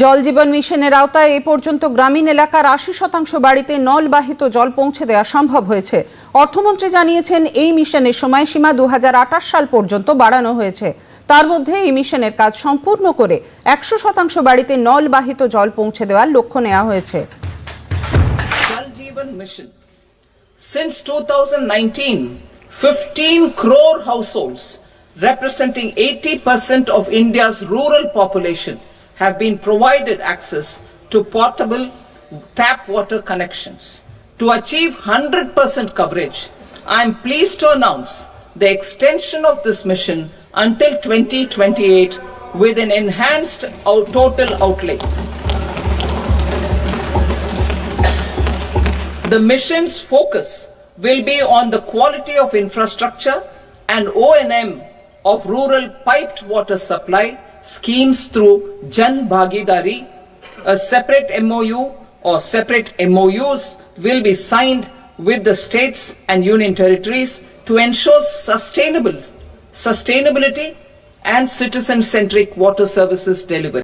জল জীবন মিশনের আওতায় এ পর্যন্ত গ্রামীণ এলাকার আশি শতাংশ বাড়িতে নলবাহিত জল পৌঁছে দেওয়া সম্ভব হয়েছে। অর্থমন্ত্রী জানিয়েছেন এই মিশনের সময়সীমা দু হাজার আঠাশ সাল পর্যন্ত বাড়ানো হয়েছে। তার মধ্যে এই মিশনের কাজ সম্পূর্ণ করে একশো শতাংশ বাড়িতে নলবাহিত জল পৌঁছে দেওয়ার লক্ষ্য নেওয়া হয়েছে. Since 2019, 15 crore households, representing 80% of India's rural population, have been provided access to portable tap water connections. To achieve 100% coverage, I am pleased to announce the extension of this mission until 2028 with an enhanced total outlay. The mission's focus will be on the quality of infrastructure and O&M of rural piped water supply schemes through Jan Bhagidari. A separate MOU or separate MOUs will be signed with the states and union territories to ensure sustainable sustainability and citizen-centric water services delivery.